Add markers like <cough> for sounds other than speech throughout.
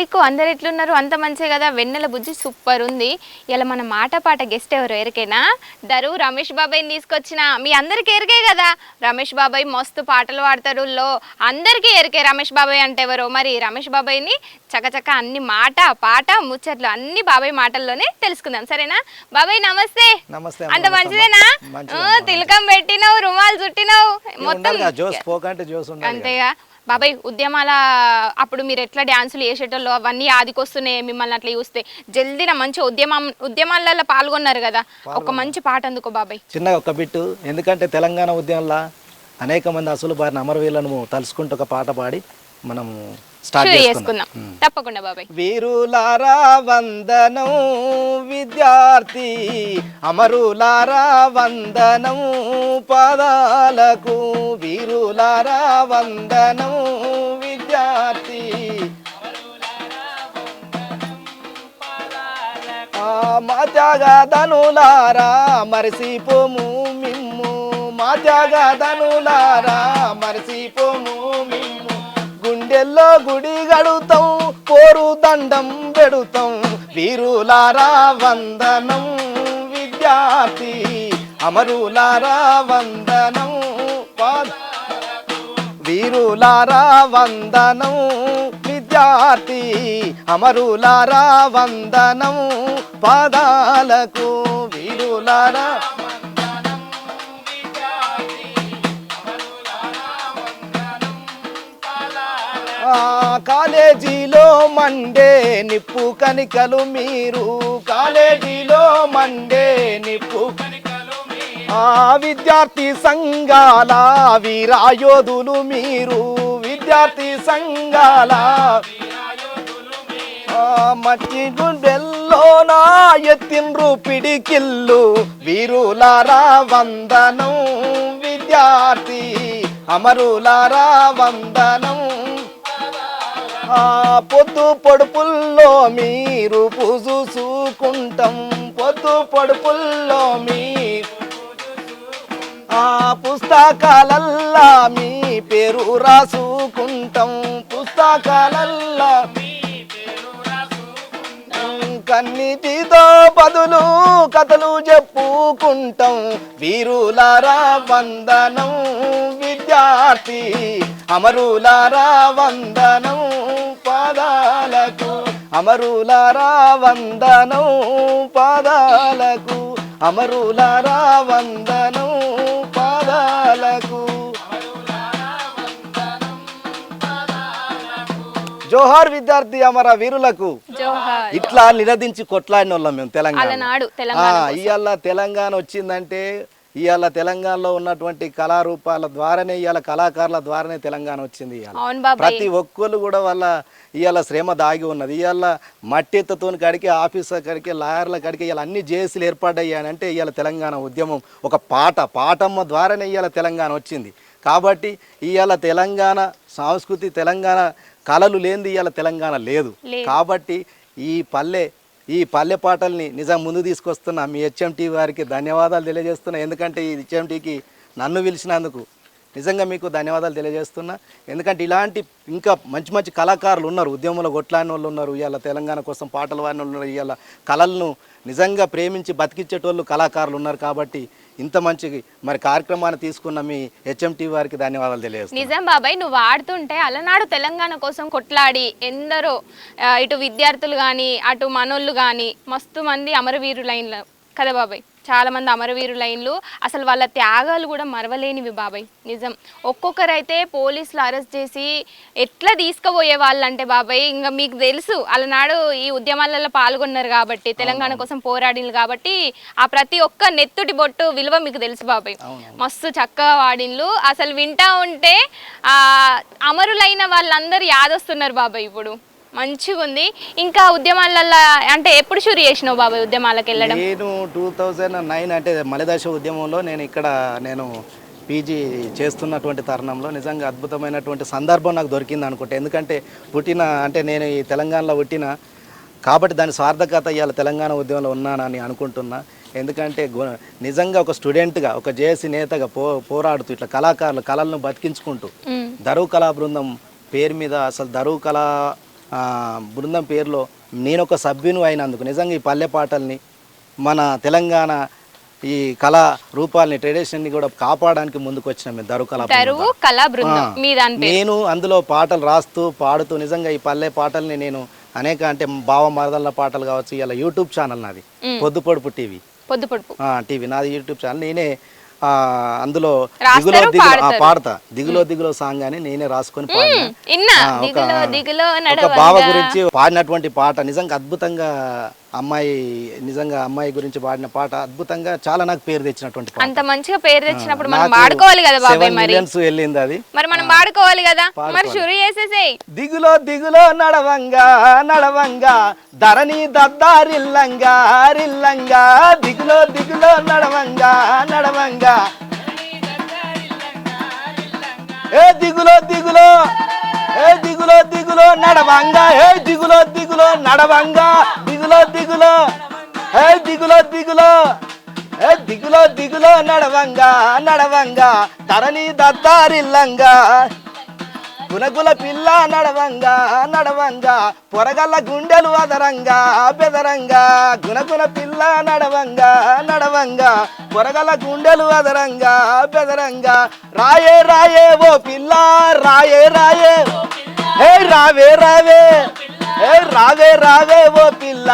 Public అందరు ఎట్లున్నారు? అంత మంచిగా కదా? వెన్నెల బుజ్జి సూపర్ ఉంది. ఇలా మన మాట పాట గెస్ట్ ఎవరు? ఎరికేనా దరు రమేష్ బాబాయ్ని తీసుకొచ్చిన మీ అందరికీ ఎరికే కదా? రమేష్ బాబాయ్ మస్తు పాటలు పాడతారు. లో అందరికీ ఎరికే రమేష్ బాబాయ్ అంటే ఎవరో? మరి రమేష్ బాబాయ్ని చకచక అన్ని మాట పాట ముచ్చట్లు అన్ని బాబాయ్ మాటల్లోనే తెలుసుకుందాం. సరేనా? బాబాయ్ నమస్తే. నమస్తే అంత మంచిదేనా? మంచిదే తిలకం పెట్టినావు రుమాలు చుట్టినావు. మొత్తం. అంతేగా బాబాయ్ ఉద్యమాల అప్పుడు మీరు ఎట్లా డ్యాన్సులు చేసేటోళ్ళు? అవన్నీ ఆదికొస్తున్నాయి మిమ్మల్ని అట్లా చూస్తే. జల్దిన మంచి ఉద్యమం ఉద్యమాలలో పాల్గొన్నారు కదా. ఒక మంచి పాట అందుకో బాబాయ్. చిన్నగా ఒక బిట్టు. ఎందుకంటే తెలంగాణ ఉద్యమంలో అనేక మంది అసలు బారిన అమరవీరులను తలుసుకుంటూ ఒక పాట పాడి మనం స్టార్ట్ చేసుకుందాం. చేసుకుందాం. తప్పకుండా బాబాయ్. వీరులారా వందనం విద్యార్థి అమరులారా వందనం పదాలకు వీరులారా వందనం విద్యార్థి ఆ మా త్యాగదనులారా మరసిపోము మిమ్ము మా త్యాగదనులారా మరసిపోము మిమ్ము. గుండెల్లో గుడి గడుతాం పోరు దండం పెడుతాం. వీరులారా వందనం విద్యార్థి అమరులారా వందనం వీరులారా వందనం విద్యార్థి అమరులారా వందనం పాదాలకు. వీరులారా కాలేజీలో మండే నిప్పు కనికలు మీరు. కాలేజీలో మండే నిప్పు ఆ విద్యార్థి సంఘాల వీరాయోధులు మీరు. విద్యార్థి సంఘాల మట్టి గుండెల్లో నా ఎత్తిండ్రు పిడికిల్లు వీరులారా వందనం విద్యార్థి అమరులారా వందనం. పొద్దు పొడుపుల్లో మీరు పూజుకుంటాం పొద్దు పొడుపుల్లో మీరు ఆ పుస్తకాలల్లా మీ పేరు రాసుకుంటాం. పుస్తకాలల్లా కన్నిటితో పదులు కథలు చెప్పుకుంటాం. వీరులారా వందనం విద్యార్థి అమరులారా వందనం పాదాలకు అమరులారా వందనం పాదాలకు అమరులారా వందనం పాదాలకు జోహార్ విద్యార్థి అమర వీరులకు ఇట్లా నినదించి కొట్లాడిన వాళ్ళం మేము తెలంగాణ. ఇవాళ తెలంగాణ వచ్చిందంటే ఇవాళ తెలంగాణలో ఉన్నటువంటి కళారూపాల ద్వారానే ఇవాళ కళాకారుల ద్వారానే తెలంగాణ వచ్చింది ఇవాళ ప్రతి ఒక్కరు కూడా వాళ్ళ ఇవాళ శ్రమ దాగి ఉన్నది. ఇవాళ మట్టి ఎత్తుతోని కాడికి ఆఫీసర్ కాడికి లాయర్ల కాడికి ఇవాళ అన్ని జేసీలు ఏర్పడ్డాయి అంటే ఇవాళ తెలంగాణ ఉద్యమం ఒక పాట పాటమ్మ ద్వారానే ఇవాళ తెలంగాణ వచ్చింది. కాబట్టి ఇవాళ తెలంగాణ సంస్కృతి తెలంగాణ కళలు లేనిది ఇవాళ తెలంగాణ లేదు. కాబట్టి ఈ పల్లె ఈ పల్లె పాటల్ని నిజం ముందు తీసుకొస్తున్న మీ హెచ్ఎంటీ వారికి ధన్యవాదాలు తెలియజేస్తున్నా. ఎందుకంటే ఈ హెచ్ఎంటీకి నన్ను పిలిచినందుకు నిజంగా మీకు ధన్యవాదాలు తెలియజేస్తున్నా. ఎందుకంటే ఇలాంటి ఇంకా మంచి మంచి కళాకారులు ఉన్నారు. ఉద్యమంలో కొట్లాడిన వాళ్ళు ఉన్నారు ఇవాళ తెలంగాణ కోసం పాటలు పాడిన వాళ్ళు ఉన్నారు ఇవాళ కళలను నిజంగా ప్రేమించి బతికించేటోళ్ళు కళాకారులు ఉన్నారు కాబట్టి ఇంత మంచి మరి కార్యక్రమాన్ని తీసుకున్న మీ హెచ్ఎంటీ వారికి ధన్యవాదాలు తెలియదు నిజం బాబాయ్ నువ్వు ఆడుతుంటే అలనాడు తెలంగాణ కోసం కొట్లాడి ఎందరో ఇటు విద్యార్థులు కానీ అటు మనోళ్ళు కానీ మస్తు మంది అమరవీరులైన్లు కదా బాబాయ్. చాలా మంది అమరవీరులైన్లు అసలు వాళ్ళ త్యాగాలు కూడా మరవలేనివి బాబాయ్. నిజం. ఒక్కొక్కరైతే పోలీసులు అరెస్ట్ చేసి ఎట్లా తీసుకుపోయే వాళ్ళు అంటే బాబాయ్ ఇంకా మీకు తెలుసు అలనాడు ఈ ఉద్యమాలలో పాల్గొన్నారు కాబట్టి తెలంగాణ కోసం పోరాడినరు కాబట్టి ఆ ప్రతి ఒక్క నెత్తుటి బొట్టు విలువ మీకు తెలుసు బాబాయ్. మస్తు చక్కగా వాడిన్లు. అసలు వింటా ఉంటే ఆ అమరులైన వాళ్ళందరూ యాదొస్తున్నారు బాబాయ్ ఇప్పుడు. మంచిగా ఉంది ఇంకా ఉద్యమాలల్లో అంటే ఎప్పుడు షురు చేసినావు బాబాయ్ ఉద్యమాలకు వెళ్ళడం నేను టూ థౌజండ్ నైన్ అంటే మలిదశ ఉద్యమంలో నేను ఇక్కడ నేను పీజీ చేస్తున్నటువంటి తరుణంలో నిజంగా అద్భుతమైనటువంటి సందర్భం నాకు దొరికింది అనుకుంటే. ఎందుకంటే పుట్టిన అంటే నేను ఈ తెలంగాణలో పుట్టిన కాబట్టి దాని సార్థకత ఇవాళ తెలంగాణ ఉద్యమంలో ఉన్నానని అనుకుంటున్నా. ఎందుకంటే నిజంగా ఒక స్టూడెంట్గా ఒక జేఏసీ నేతగా పో పోరాడుతూ ఇట్లా కళాకారులు కళలను బతికించుకుంటూ దరువు కళా బృందం పేరు మీద అసలు దరువు కళా బృందం పేరులో నేను ఒక సభ్యును అయినందుకు నిజంగా ఈ పల్లె పాటల్ని మన తెలంగాణ ఈ కళా రూపాలని ట్రెడిషన్ని కూడా కాపాడడానికి ముందుకు వచ్చిన మేము దరు కళా నేను అందులో పాటలు రాస్తూ పాడుతూ నిజంగా ఈ పల్లె పాటల్ని నేను అనేక అంటే బావ మరదళ్ళ పాటలు కావచ్చు ఇలా యూట్యూబ్ ఛానల్ నాది పొద్దు పొడుపు టీవీ. పొద్దు పొడుపు టీవీ నాది యూట్యూబ్ ఛానల్. నేనే అందులో దిగులో దిగులో. పాడతా. దిగులో దిగులో సాంగ్ అని నేనే రాసుకొని పాడినా. ఒక- దిగులో దిగులో ఒక బావ గురించి పాడినటువంటి పాట నిజంగా అద్భుతంగా అమ్మాయి నిజంగా అమ్మాయి గురించి పాడిన పాట అద్భుతంగా చాలా నాకు పేరు తెచ్చినటువంటి అంత మంచిగా పేరు తెచ్చినప్పుడు మనం వాడుకోవాలి కదా బాబాయ్ మరి. వెళ్ళింది అది. మరి మనం వాడుకోవాలి కదా. మరి. షురు చేసేసేయ్. దిగులో దిగులో నడవంగా నడవంగా ధరణి దద్దారిల్లంగా రిల్లంగా దిగులో దిగులో నడవంగా నడవంగా. ఏ దిగులో దిగులో ఏ దిగులో దిగులో నడవంగా ఏ దిగులో దిగులో నడవంగా దిగులా దిగులో. ఏ దిగులో దిగులో. ఏ దిగులో దిగులో నడవంగా నడవంగా. ధరణి దద్దారిల్లంగా గునగుల పిల్ల నడవంగా నడవంగా. పొరగల్ల గుండెలు అదరంగా బెదరంగా. గునగుల పిల్ల నడవంగా నడవంగా. పొరగల గుండెలు అదరంగా బెదరంగా. రాయే రాయే ఓ పిల్ల రాయే రాయే. ఏ రావే రావే. ఏ రావే రావే ఓ పిల్ల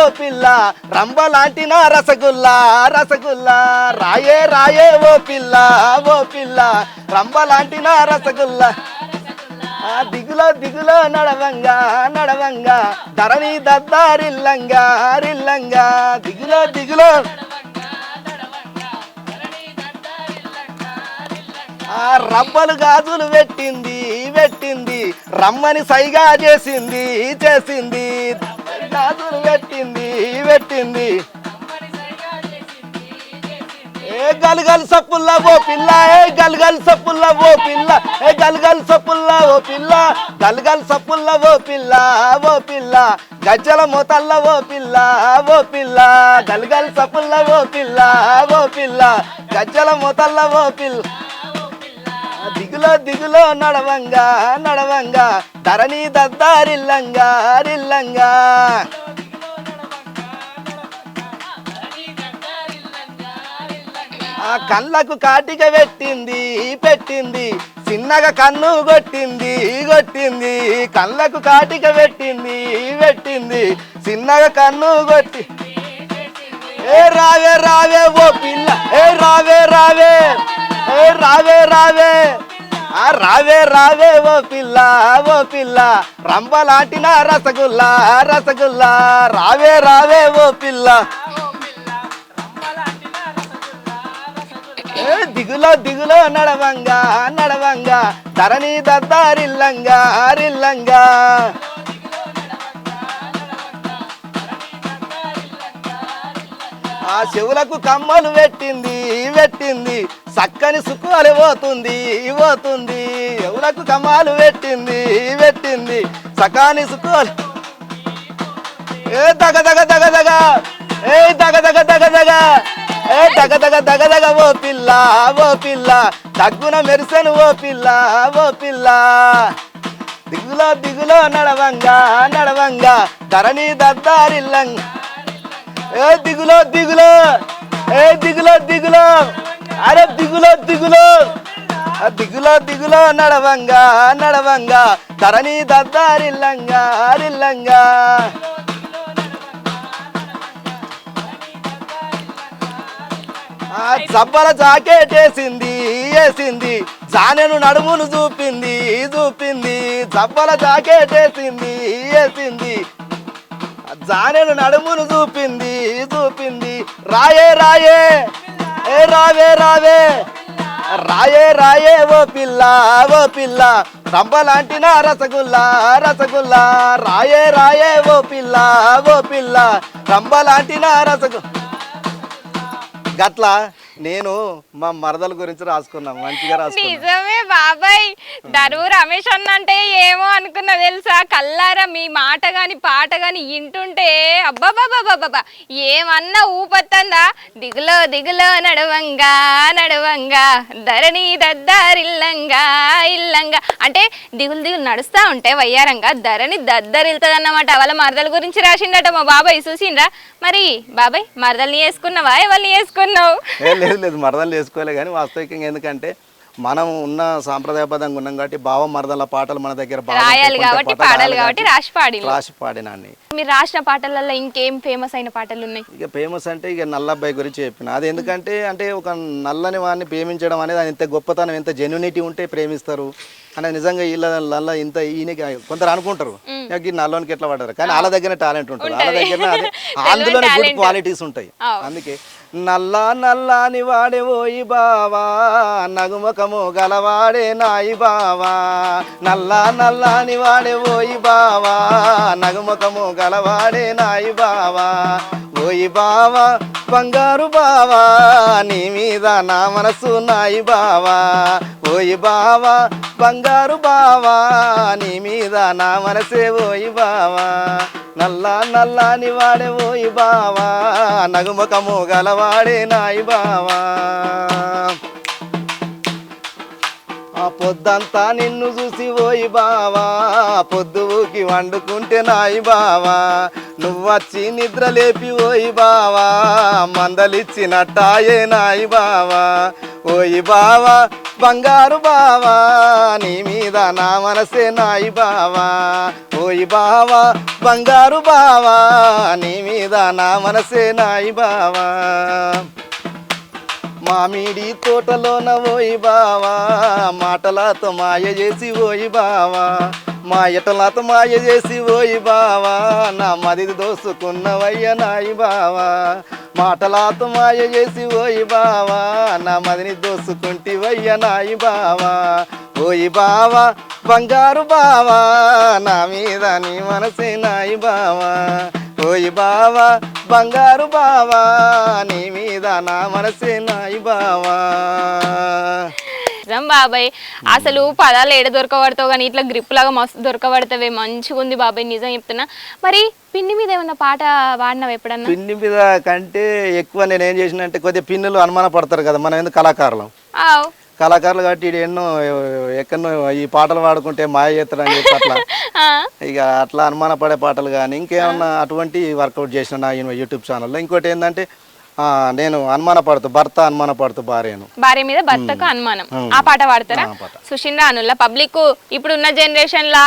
ఓ పిల్ల. రంబ లాంటి నా రసగుల్లా రసగుల్లా. రాయే రాయే ఓ పిల్ల ఓ పిల్ల. రంబ లాంటి నా రసగుల్లా. ఆ దిగులో దిగులో నడవంగా నడవంగా. ధరణి దద్దారిల్లంగా రిల్లంగా. దిగులో దిగులో. ఆ రబ్బలు గాజులు పెట్టింది పెట్టింది. రమ్మని సైగా చేసింది చేసింది. గాజులు పెట్టింది పెట్టింది. ఏ గలగల సప్పుల్లా ఓ పిల్ల ఏ గలగల సప్పుల్లా ఓ పిల్ల ఏ గలగల్ సప్పుల్లా ఓ పిల్ల గల్గల్ సప్పుల్లా ఓ పిల్ల ఓ పిల్ల గజ్జల మోతల్ల ఓ పిల్ల ఓ పిల్ల గలగల సప్పుల్లా ఓ పిల్ల ఓ పిల్ల గజ్జల మోతల్ల ఓ పిల్ల. దిగులో దిగులో నడవంగా నడవంగా ధరణి దద్దారిల్లంగా రిల్లంగా. ఆ కళ్ళకు కాటిక పెట్టింది పెట్టింది చిన్నగా కన్ను కొట్టింది కొట్టింది. కళ్ళకు కాటిక పెట్టింది పెట్టింది చిన్నగా కన్ను కొట్టి. ఏ రావే రావే ఓ పిల్ల. ఏ రావే రావే. ఏ రావే రావే. ఆ రావే రావే ఓ పిల్ల ఓ పిల్ల. రంబలాంటిన రసగుల్లా రసగుల్లా. రావే రావే ఓ పిల్ల. ఏ దిగులో దిగులో నడవంగా నడవంగా. ధరణి దద్దారిల్లంగా రిల్లంగా. ఆ చెవులకు కమ్మలు పెట్టింది పెట్టింది. చక్కని సుఖాలు పోతుంది పోతుంది. చెవులకు కమాలు పెట్టింది పెట్టింది. సకాని సుఖాలు. ఏ దగ దగ దగ దగ ఏ దగ దగ దగ దగ ఏ దగ దగ దగ దగ ఓ పిల్ల ఓ పిల్ల. దగ్గున మెరిసెను ఓ పిల్ల ఓ పిల్ల. దిగులో దిగులో నడవంగా నడవంగా. ధరణి దద్దారిల్లంగా. ఏ దిగులో దిగులో ఏ దిగులో దిగులో. అరే దిగులో దిగులో. ఆ దిగులో దిగులో నడవంగా నడవంగా. తరణి దద్దారిల్లంగా రిల్లంగా ఆ జాకెట్ వేసింది వేసింది. జానెను నడుమును చూపింది చూపింది. చప్పల జాకెట్ వేసింది వేసింది. జానెను నడుమును చూపింది చూపింది. రాయే రాయే. ఏ రావే రావే. రాయే రాయే ఓ పిల్ల ఓ పిల్ల. రంపలాంటి నా రసగుల్లా రసగుల్లా. రాయే రాయే ఓ పిల్ల ఓ పిల్ల. రంపలాంటి నా రసగు గట్లా? నేను మా మరదల గురించి రాసుకున్నాం మంచిగా రాసుకున్నాం. నిజమే బాబాయ్. దరువు రమేష్ అన్న అంటే ఏమో అనుకున్నా తెలుసా? కల్లారా మీ మాట గాని పాట గాని వింటుంటే అబ్బాబాబాబాబా ఏమన్నా ఊపత్తందా? దిగులో దిగులో నడవంగా నడవంగా ధరణి దద్దరిల్లంగా ఇల్లంగా. అంటే దిగులు దిగులు నడుస్తా ఉంటే వయ్యారంగా ధరణి దద్దరిల్తుంది అన్నమాట వాళ్ళ మరదల గురించి రాసిండట మా బాబాయ్ చూసిండ్రా? మరి బాబాయ్ మరదల్ని వేసుకున్నావా? ఎవరిని వేసుకున్నావు? లేదు లేదు మరదలు వేసుకోలే కానీ వాస్తవికంగా ఎందుకంటే మనం ఉన్న సాంప్రదాయబద్ధంగా ఉన్నాం కాబట్టి భావ మరదల పాటలు మన దగ్గర. రాయాలి కాబట్టి పాడాలి కాబట్టి రాసి. రాసి పాడినాన్ని. మీరు రాసిన పాటలలో ఇంకేం ఫేమస్ అయిన పాటలు ఉన్నాయి? ఇక ఫేమస్ అంటే ఇక నల్లబ్బాయి గురించి చెప్పిన. అది ఎందుకంటే అంటే ఒక నల్లని వాడిని ప్రేమించడం అనేది అది ఎంత గొప్పతనం ఎంత జెన్యునిటీ ఉంటే ప్రేమిస్తారు. అనేది నిజంగా వీళ్ళ ఇంత ఈయన కొందరు అనుకుంటారు ఈ నల్లోనికి ఎట్లా పడ్డారు? కానీ వాళ్ళ దగ్గర టాలెంట్ ఉంటుంది. వాళ్ళ దగ్గర అదే <laughs> అందులోనే గుడ్. క్వాలిటీస్ ఉంటాయి. అందుకే నల్లా నల్లాని వాడే ఓయి బావా నగుమకము గలవాడే నాయి బావా. నల్లా నల్లాని వాడే ఓయి బావా నగుమకము గలవాడే నాయి బావా. ఓయి బావా బంగారు బావా నీ మీద నా మనసు నాయి బావా. ఓయి బావా బంగారు బావా నీ మీద నా మనసే ఓయి బావా. నల్ల నల్లాని వాడే ఓయి బావా నగుమకము గలవాడే నాయి బావా. ఆ పొద్దంతా నిన్ను చూసి ఓయి బావా పొద్దుకి వండుకుంటే నాయి బావా. నువ్వచ్చి నిద్ర లేపి ఓయి బావా మందలిచ్చినట్టాయే నాయి బావా. ఓయి బావా బంగారు బావా నీ మీద నా మనసే నాయి బావా. ఓయి బావా బంగారు బావా నీ మీద నా మనసే నాయి బావా. మామిడి తోటలోన ఓయి బావా మాటలతో మాయ చేసి ఓయి బావా మా ఎటలతో మాయ చేసి ఓయి బావా నా మదిది దోసుకున్నవయ్య నాయి బావా మాటలాతో మాయ చేసి ఓయి బావా నా మదిని దోసుకుంటివయ్య నాయి బావా ఓయి బావా బంగారు బావా నా మీద నీ మనసే నాయి బావా ఓయి బావా బంగారు బావా నీ మీద నా మనసే నాయి బావా. నిజం బాబాయ్ అసలు పదాలు ఏడ దొరకబడతావు కానీ ఇట్లా గ్రిప్ లాగా మస్తు దొరకబడతావే మంచిగా ఉంది బాబాయ్ నిజం చెప్తున్నా. మరి పిండి మీద ఏమన్నా పాట వాడినావు ఎప్పుడన్నా? పిన్ని మీద కంటే ఎక్కువ నేను ఏం చేసిన అంటే కొద్దిగా పిన్నులు అనుమాన పడతారు కదా మనం ఎందుకు కళాకారులం. కళాకారులు కాబట్టి ఎన్నో ఎక్కడో ఈ పాటలు పాడుకుంటే మాయ చేస్తాడు అని చెప్పి అట్లా. ఇక అట్లా అనుమాన పడే పాటలు కానీ ఇంకేమన్నా అటువంటి వర్కౌట్ చేసిన నా యూట్యూబ్ ఛానల్లో. ఇంకోటి ఏంటంటే నేను అనుమాన పడుతూ భర్త అనుమాన పడుతూ భార్యను. భార్య మీద భర్తకు అనుమానం. ఆ పాట పాడతారా. సుషింద్ర అనుల్లా పబ్లిక్ ఇప్పుడున్న జనరేషన్ లా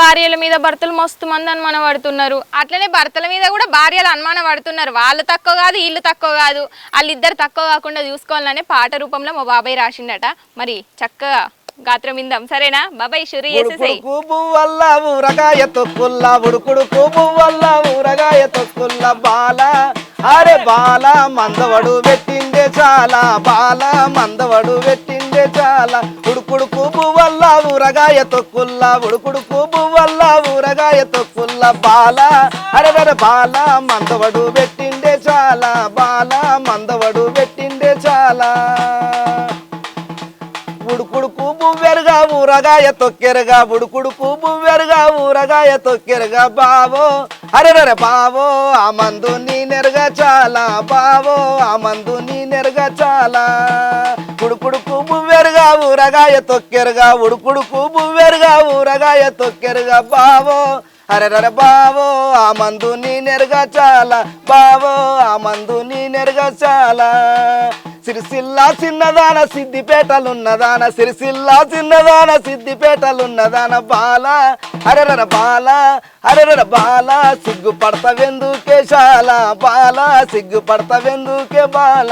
భార్యల మీద భర్తలు మస్తు మంది అనుమానం పడుతున్నారు అట్లనే భర్తల మీద కూడా భార్యలు అనుమానం పడుతున్నారు వాళ్ళు తక్కువ కాదు వీళ్ళు తక్కువ కాదు. వాళ్ళిద్దరు తక్కువ కాకుండా చూసుకోవాలనే పాట రూపంలో మా బాబాయ్ రాసిండట. మరి చక్కగా గాత్రం విందాం. సరేనా? బాబాయ్ షురు చేసేసాయి. పువ్వల్ల ఊరగాయ తొక్కుల్ల పువ్వల్ల ఊరగాయ తొక్కుల్ల బాల. అరే బాల మందవడు పెట్టిందే చాలా బాల మందవడు పెట్టిండే చాలా. ఉడుకుడుకు పువ్వల్ల ఊరగాయ తొక్కుల్ల కూపు వల్ల ఊరగాయ తొక్కుల్ల బాల. అరే అరే బాల మందవడు పెట్టిందే చాలా బాల మందవడు ఊరగాయ తొక్కెరగా బుడుకుడుకు బువ్వెరగా ఊరగాయ తొక్కెరగా బావో. అరెరరే బావో ఆ మందు నీ నెరుగా చాలా బావో. ఆ మందు నీ నెరుగా చాలా ఉడుకుడుకు బువ్వెరగా ఊరగాయ తొక్కెరగా ఉడుకుడుకు బువ్వెరగా ఊరగాయ తొక్కెరగా బావో. అరెరరే బావో ఆ మందు నీ నెరుగా చాలా బావో. ఆ మందు నీ నెరుగా చాలా సిరిసిల్లా చిన్నదాన సిద్దిపేటలున్నదాన సిరిసిల్లా చిన్నదాన సిద్దిపేటలున్నదాన బాల అరెరర బాల అరెరర బాల సిగ్గు పడతవెందుకే శాల బాల సిగ్గు పడతవెందుకే బాల.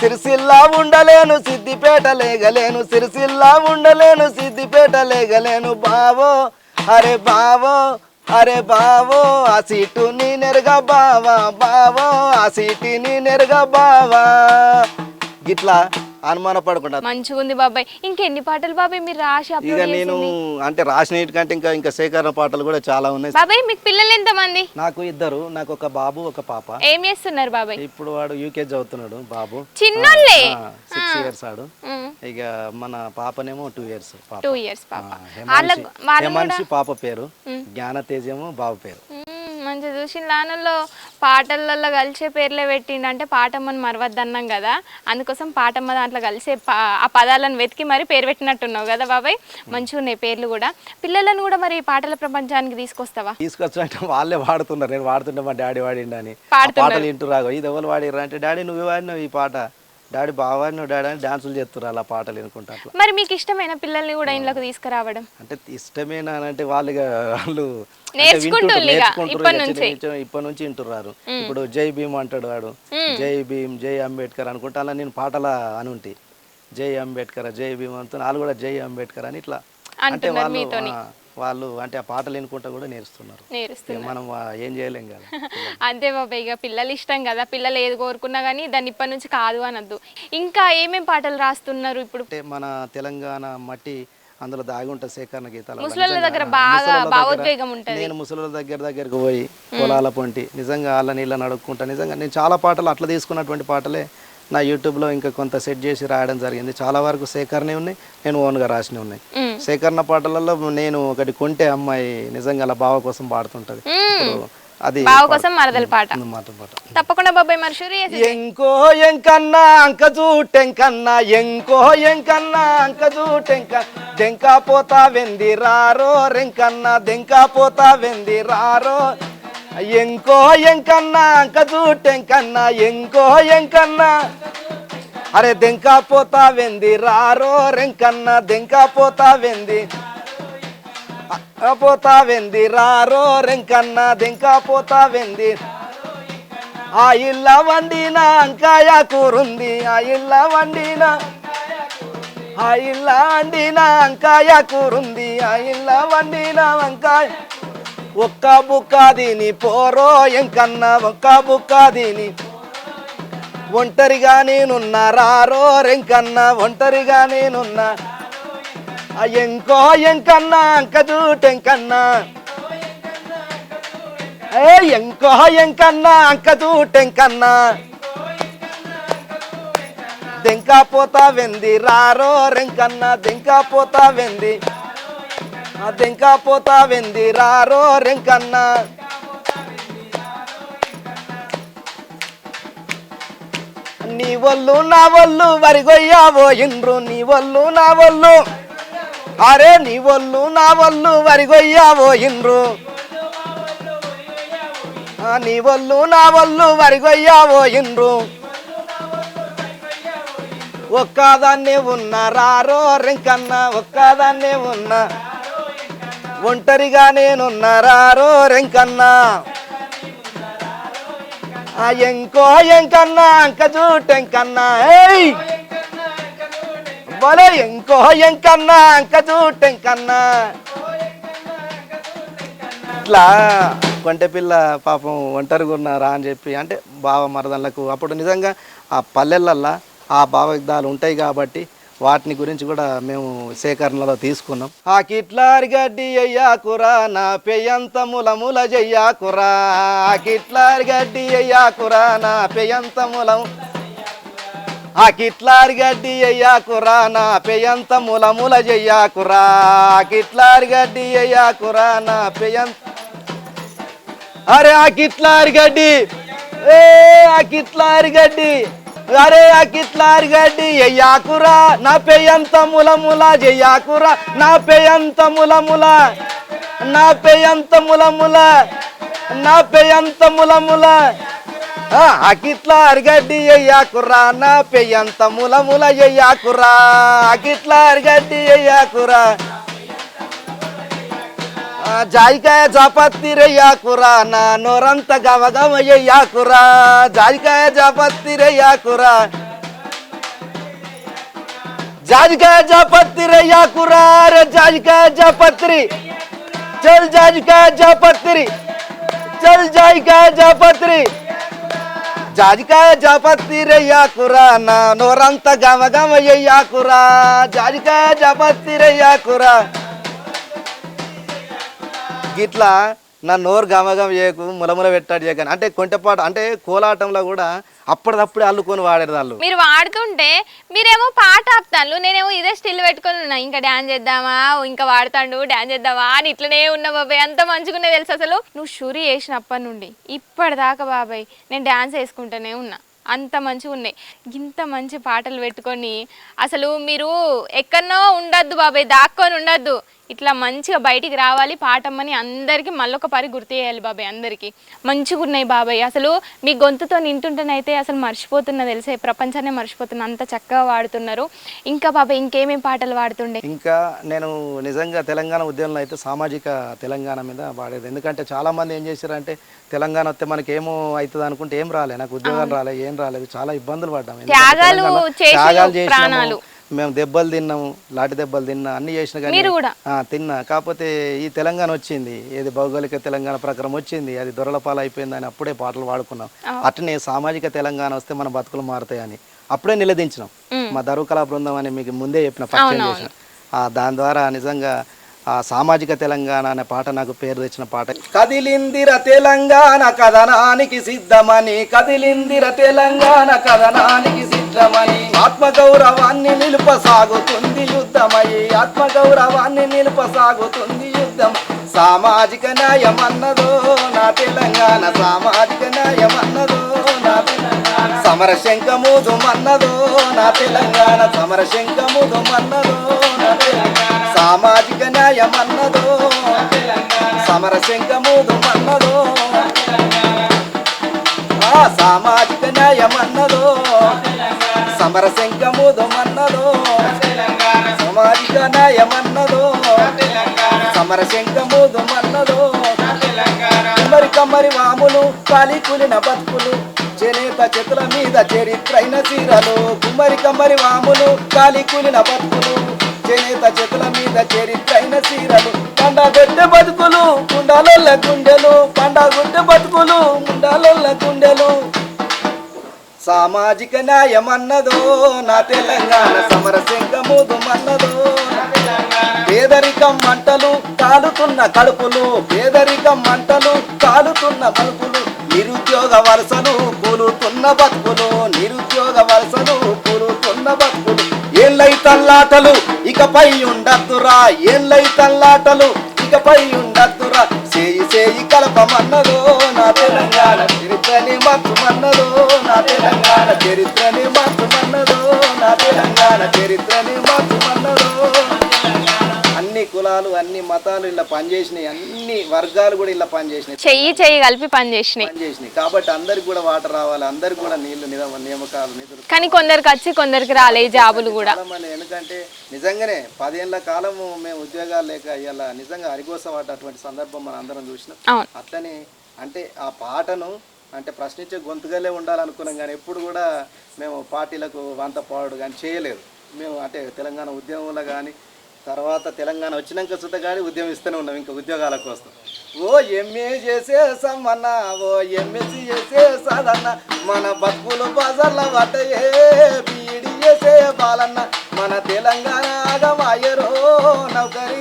సిరిసిల్లా ఉండలేను సిద్దిపేట లేగలేను సిరిసిల్లా ఉండలేను సిద్దిపేట లేగలేను బావో అరే బావో అరే బావో ఆ సీటు నీ నెరగా బావా బావో ఆ సీటు నీ నెరగా బావా. గిట్లా అనుమాన పడకుండా మంచిగా ఉంది బాబాయ్. ఇంకెన్ని పాటలు బాబాయ్ మీరు రాసి ఇక నేను అంటే రాసిన కంటే ఇంకా ఇంకా సేకరణ పాటలు కూడా చాలా ఉన్నాయి. బాబాయ్ మీకు పిల్లలు ఎంతమంది? నాకు ఇద్దరు నాకు ఒక బాబు ఒక పాప. ఏం చేస్తున్నారు బాబాయ్? ఇప్పుడు వాడు యూకే చదువుతున్నాడు బాబు. చిన్నోళ్ళే? సిక్స్ ఇయర్స్ ఆడు. ఇక మన పాపనేమో టూ ఇయర్స్ టూ ఇయర్స్ పాప. హేమాన్షి హేమాన్షి పాప పేరు జ్ఞానతేజేమో బాబు పేరు. మంచిగా చూసిన దానిలో పాటలలో కలిసే పేర్లే పెట్టిండు. అంటే పాటమ్మని మరవద్దన్నాం కదా. అందుకోసం పాటమ్మ దాంట్లో కలిసే ఆ పదాలను వెతికి మరి పేరు పెట్టినట్టున్నావు కదా బాబాయ్. మంచిగా ఉన్నాయి పేర్లు కూడా. పిల్లలను కూడా మరి పాటల ప్రపంచానికి తీసుకొస్తావా? తీసుకొచ్చినట్టు వాళ్ళే వాడుతున్నారు. నేను వాడుతుంటే మా డాడీ వాడిండని పాడుతున్నారు. పాటలు వింటూ రాగో ఇది ఎవరు వాడిర్రు అంటే డాడీ నువ్వు వాడినావు ఈ పాట. డాడీ బాగా వాడినావు డాడీ అని డాన్సులు చేస్తున్నారు అలా పాటలు వినుకుంటా మరి మీకు ఇష్టమైన పిల్లల్ని కూడా ఇంట్లోకి తీసుకురావడం? అంటే ఇష్టమేనా అని అంటే వాళ్ళు వాళ్ళు ఇప్పటి నుంచి. వింటున్నారు ఇప్పుడు జై భీమ్ అంటాడు వాడు. జై భీమ్ జై అంబేద్కర్ అనుకుంటా అలా నేను పాటల అని ఉంటి జై అంబేద్కర్ జై భీమ్ అంతా వాళ్ళు కూడా జై అంబేద్కర్ అని ఇట్లా. అంటే వాళ్ళు వాళ్ళు అంటే ఆ పాటలు వినుకుంటా కూడా నేర్చుతున్నారు. మనం ఏం చేయలేం కదా. <laughs> అంతే బాబాయ్ ఇక పిల్లలు ఇష్టం కదా పిల్లలు ఏది కోరుకున్నా కానీ దాన్ని ఇప్పటి నుంచి కాదు అనొద్దు. ఇంకా ఏమేం పాటలు రాస్తున్నారు ఇప్పుడు? మన తెలంగాణ మట్టి అందులో దాగి ఉంటుంది సేకరణ గీతాలు. నేను ముసలోళ్ళ దగ్గర దగ్గరకు పోయి పొలాల పొంటి నిజంగా వాళ్ళ నీళ్ళ నడుక్కుంటా. నిజంగా నేను చాలా పాటలు అట్లా తీసుకున్నటువంటి పాటలే నా యూట్యూబ్లో ఇంకా కొంత సెట్ చేసి రాయడం జరిగింది. చాలా వరకు సేకరణే ఉన్నాయి నేను ఓన్గా రాసినవి ఉన్నాయి. సేకరణ పాటలలో నేను ఒకటి కొంటే అమ్మాయి నిజంగా అలా బావ కోసం పాడుతుంటది. అది బావ కోసం మరదల పాట. తప్పకుండా బాబాయ్ మరి షూరి ఎంకో ఎంకన్నా అంక చూటెంకన్నా ఎంకో ఎంకన్నా అంక చూటెంక దెంకా పోతా వెంది రారో రెంకన్నా దెంకా పోతా వెంది రారో. ఎంకో ఎంకన్నా అంక చూటెంకన్నా ఎంకో ఎంకన్నా. అరే దెంకా పోతా వెంది రారో రెంకన్నా దెంకా పోతా వెంది పోతా వెంది రారో రెంకన్నా దెంకా పోతా వెంది. ఆ ఇల్ల వండిన అంకాయ కూరుంది ఆ ఇల్ల వండిన ఆ ఇల్ల వండిన అంకాయ కూరుంది ఆ ఇల్ల వండిన వంకాయ. ఒక్క బుక్క దీని పోరో ఎంకన్నా ఒక్క బుక్క దీని ఒంటరిగా నేనున్నా రారో రెంకన్నా ఒంటరిగా నేనున్నా. ఎంకో ఎంకన్నా అంక చూటెంకన్నా ఏ ఎంకో ఎంకన్నా అంక చూటెంకన్నా దెంకా పోతా వెంది రారో రెంకన్నా దెంకా పోతా వెంది. దెంకా పోతా వెంది రారో రెంకన్నా నీ ఒళ్ళు నా ఒళ్ళు వరిగొయ్యావో ఇండ్రు నీ ఒళ్ళు నా ఒళ్ళు. అరే నీ ఒళ్ళు నా ఒళ్ళు వరిగొయ్యావో ఇండ్రు. నీ ఒళ్ళు నా ఒళ్ళు వరిగొయ్యావో ఇండ్రు. ఒక్కదాన్నే ఉన్న రారో రెంకన్నా ఒక్కదాన్నే ఉన్న. ఒంటరిగా నేనున్నా రారో రెంకన్నా. ఎంకో ఎంకన్నా అంక చూటెంకన్నా ఏయ్! బలే ఇంకో ఎంకన్నా అంక చూటెంకన్నా ఇట్లా కొంటె పిల్ల పాపం ఒంటరిగా ఉన్నారా అని చెప్పి అంటే బావ మరదళ్ళకు అప్పుడు నిజంగా ఆ పల్లెలల్లో ఆ భావయుద్ధాలు ఉంటాయి కాబట్టి వాటిని గురించి కూడా మేము సేకరణలో తీసుకున్నాం. ఆ కిట్లారి గడ్డి అయ్యాకురా నా పెయ్యంత ములముల ముల జయ్యాకురా ఆ కిట్లారి గడ్డి అయ్యాకురా నా పేయంత ములము ఆ కిట్లారి గడ్డి అయ్యాకురా నా పెయంత ముల చెయ్యాకురా ఆ కిట్లారి గడ్డి అయ్యాకురా నా పెయంత అరే ఆ కిట్లారి గడ్డి. ఏ ఆ కిట్లారి గడ్డి. అరే ఆ కిట్లారి గడ్డి అయ్యాకురా నా పెయంత ముల చెయ్యాకురా నా పెయంత ముల నా పెయంత ముల నా పెయంత ముల ముల ఆ అకిట్లారి గడ్డి అయ్యాకురా నా పెయంత ముల ముల అయ్యాకురా అకిట్లారి గడ్డి అయ్యాకురా ఆ జాయికాయ జాపత్తి రెయ్యాకురా నా నోరంత గవ గవ అయ్యాకురా జాయికాయ జాపత్తి రెయ్యాకురా. జాజికాయ జాపత్తి రెయ్యాకురా రే జాజికాయ జాపత్రి. చల్ జాజికాయ జాపత్రి. చల్ జాయికాయ జాపత్రి. జాజికాయ జాపత్తిరయ్యాకురా నా నోరంతా గమ గమ అయ్యాకురా జాజికాయ జాపత్తి రెయ్యాకురా గిట్లా నా నోరు గమగమ చేయకు ములముల పెట్టాడు చేయకని అంటే కొంటెపాట అంటే కోలాటంలో కూడా అప్పటిదప్పుడే అల్లుకొని వాడేది వాళ్ళు. మీరు వాడుతుంటే మీరేమో పాట ఆపుతాను నేనేమో ఇదే స్టిల్ పెట్టుకొని ఉన్నా ఇంకా డాన్స్ చేద్దామా? ఇంకా వాడతాడు డాన్స్ చేద్దామా? అని ఇట్లనే ఉన్న బాబాయ్ అంత మంచిగానే తెలుసు అసలు? నువ్వు షురి వేసినప్పటి నుండి ఇప్పటిదాకా బాబాయ్ నేను డాన్స్ వేసుకుంటూనే ఉన్నా అంత మంచిగా ఉన్నాయి ఇంత మంచి పాటలు పెట్టుకొని అసలు మీరు ఎక్కడనో ఉండద్దు బాబాయ్ దాక్కొని ఉండద్దు. ఇట్లా మంచిగా బయటికి రావాలి పాటమ్మని అందరికీ మళ్ళొక పరి గుర్తు చేయాలి బాబాయ్ అందరికీ. మంచిగా ఉన్నాయి బాబాయ్. అసలు మీ గొంతుతో నింటుంటేనైతే అసలు మర్చిపోతున్నా తెలిసే? ప్రపంచాన్ని మర్చిపోతున్నా. అంత చక్కగా వాడుతున్నారు. ఇంకా బాబాయ్ ఇంకేమేం పాటలు వాడుతుండే? ఇంకా నేను నిజంగా తెలంగాణ ఉద్యమంలో అయితే సామాజిక తెలంగాణ మీద వాడేది. ఎందుకంటే చాలా మంది ఏం చేశారంటే తెలంగాణ వస్తే మనకి ఏమో అవుతుంది అనుకుంటే ఏం రాలే. నాకు ఉద్యోగాలు రాలే ఏం రాలేదు. చాలా ఇబ్బందులు పడ్డాం. ఎందుకంటే త్యాగాలు తెలంగాణ- మేము దెబ్బలు తిన్నాము లాంటి దెబ్బలు తిన్నా అన్ని చేసిన కానీ తిన్నా. కాకపోతే ఈ తెలంగాణ వచ్చింది. ఏది భౌగోళిక తెలంగాణ ప్రకారం వచ్చింది. అది దొరల పాలు అయిపోయిందని అప్పుడే పాటలు పాడుకున్నాం అట్లనే సామాజిక తెలంగాణ వస్తే మన బతుకులు మారుతాయని అప్పుడే నిలదించినాం. మా దరువు కళా బృందం అని మీకు ముందే చెప్పిన పరిచయం చేసిన. ఆ, దాని ద్వారా నిజంగా ఆ సామాజిక తెలంగాణ అనే పాట నాకు పేరు తెచ్చిన పాట. కదిలిందిర తెలంగాణ కథనానికి సిద్ధమని కదిలిందిర తెలంగాణ కథనానికి యుద్ధమై. ఆత్మగౌరవాన్ని నిలుపసాగుతుంది యుద్ధమై. ఆత్మగౌరవాన్ని నిలుపసాగుతుంది యుద్ధం. సామాజిక న్యాయం అన్నదో నా తెలంగాణ సామాజిక న్యాయం అన్నదో నా తెలంగాణ. సమర శంఖముదు నా తెలంగాణ. సమర శంఖముదు నా తెలంగాణ. సామాజిక న్యాయం అన్నదో సమర సామాజిక న్యాయం సమర మన్నదో కమ్మరి కమ్మరి వాములు కాలి కూలిన బతుకులు చేనేత చేతుల మీద చరిత్రైన చీరలు. కుమ్మరి కమ్మరి వాములు కాలి కూలిన బతుకులు చేనేత చేతుల మీద చరిత్రైన చీరలు. పండగొట్టె బతుకులు కుండాలొల్ల గుండెలు. పండగొట్టె బతుకులు ముండాలొల్ల గుండెలు. సామాజిక న్యాయమన్నదో నా తెలంగాణ సమర సింగముదుమన్నదో. పేదరికం మంటలు కాలుతున్న కడుపులు పేదరికం మంటలు కాలుతున్న బతుకులు నిరుద్యోగ వలసలు కూలుతున్న బతుకులు నిరుద్యోగ వలసలు కూలుతున్న బతుకులు. ఏళ్ళై తల్లాటలు ఇకపై ఉండద్దురా ఏళ్ళై తల్లాటలు ఇకపై ఉండద్దురా. చేయి చేయి కలపమన్నదో నా తెలంగాణ తిరుపతి మత్తుమన్నదో చరిత్రని మత్తుమన్నదో నా తెలంగాణ చరిత్రని మత్తుమన్నదో అన్ని కులాలు అన్ని మతాలు ఇలా పనిచేసినాయి. అన్ని వర్గాలు కూడా ఇలా పనిచేసినాయి. చెయ్యి చెయ్యి కలిపి పని చేసినాయి పనిచేసినాయి. కాబట్టి అందరికి కూడా వాటర్ రావాలి. అందరికి కూడా నీళ్ళు నియమ- నియామకాలు నిధులు కానీ కొందరికి వచ్చి కొందరికి రాలే ఈ జాబులు కూడా. ఎందుకంటే నిజంగానే పదేళ్ళ కాలము మేము ఉద్యోగాలు లేక ఇలా నిజంగా అరిగోస అటువంటి సందర్భం మనం అందరం చూసినాం. అవును. అట్లనే అంటే ఆ పాటను అంటే ప్రశ్నించే గొంతుగానే ఉండాలనుకున్నాం కానీ ఎప్పుడు కూడా మేము పార్టీలకు వంత పాడు కానీ చేయలేదు. మేము అంటే తెలంగాణ ఉద్యమంలో కానీ తర్వాత తెలంగాణ వచ్చినాక సుత కానీ ఉద్యమం ఇస్తూనే ఉన్నాం ఇంకా ఉద్యోగాల కోసం. ఓ ఎంఏ చేసే సమ్మన్న ఓ ఎంఎస్సి చేసేసాదన్న మన బతుకులు బజార్ల పడ్డయే బీడి చేసే బాలన్న మన తెలంగాణ ఆగమాయరో నౌకరి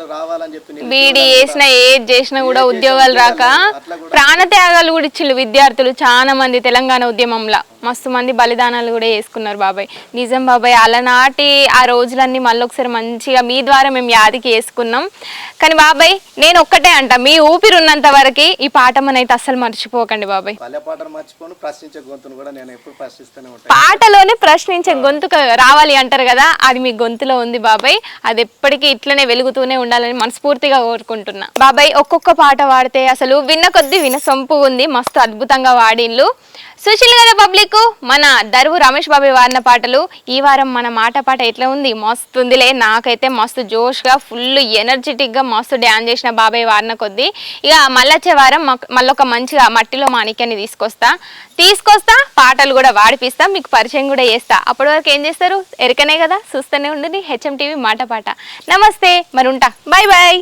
ఉద్యోగాలు రావాలని చెప్పి నేను బీడీ చేసినా ఏది చేసినా కూడా ఉద్యోగాలు రాక ప్రాణత్యాగాలు కూడా ఇచ్చిండు విద్యార్థులు చాలా మంది తెలంగాణ ఉద్యమంలో. మస్తు మంది బలిదానాలు కూడా చేసుకున్నారు బాబాయ్. నిజం బాబాయ్ అలనాటి ఆ రోజులన్నీ మళ్ళీ ఒకసారి మంచిగా మీ ద్వారా మేము యాదికి వేసుకున్నాం. కానీ బాబాయ్ నేను ఒక్కటే అంట మీ ఊపిరి ఉన్నంత వరకు ఈ పాఠమనైతే అస్సలు మర్చిపోకండి బాబాయ్. పాటలోనే ప్రశ్నించే గొంతు రావాలి అంటారు కదా అది మీ గొంతులో ఉంది బాబాయ్. అది ఎప్పటికీ ఇట్లనే వెలుగుతూనే ఉండాలని మనస్ఫూర్తిగా కోరుకుంటున్నా. బాబాయ్ ఒక్కొక్క పాట పాడితే అసలు విన్న కొద్దీ వినసొంపు ఉంది మస్తు అద్భుతంగా వాడిన్లు సుశీల్ గారి పబ్లిక్ మీకు మన దరువు రమేష్ బాబాయ్ వారిన పాటలు ఈ వారం మన మాట పాట ఎట్లా ఉంది? మస్తు ఉందిలే. నాకైతే మస్తు జోష్గా ఫుల్ ఎనర్జెటిక్గా మస్తు డ్యాన్స్ చేసిన బాబాయ్ వారిన కొద్దీ ఇక మళ్ళొచ్చే వారం మళ్ళొక ఒక మంచిగా మట్టిలో మాణిక్యాన్ని తీసుకొస్తా. తీసుకొస్తా పాటలు కూడా వాడిపిస్తా మీకు పరిచయం కూడా చేస్తా. అప్పటి వరకు ఏం చేస్తారు? ఎరకనే కదా చూస్తూనే ఉండండి హెచ్ఎం టీవీ మాట పాట. నమస్తే మరి ఉంటా బాయ్ బాయ్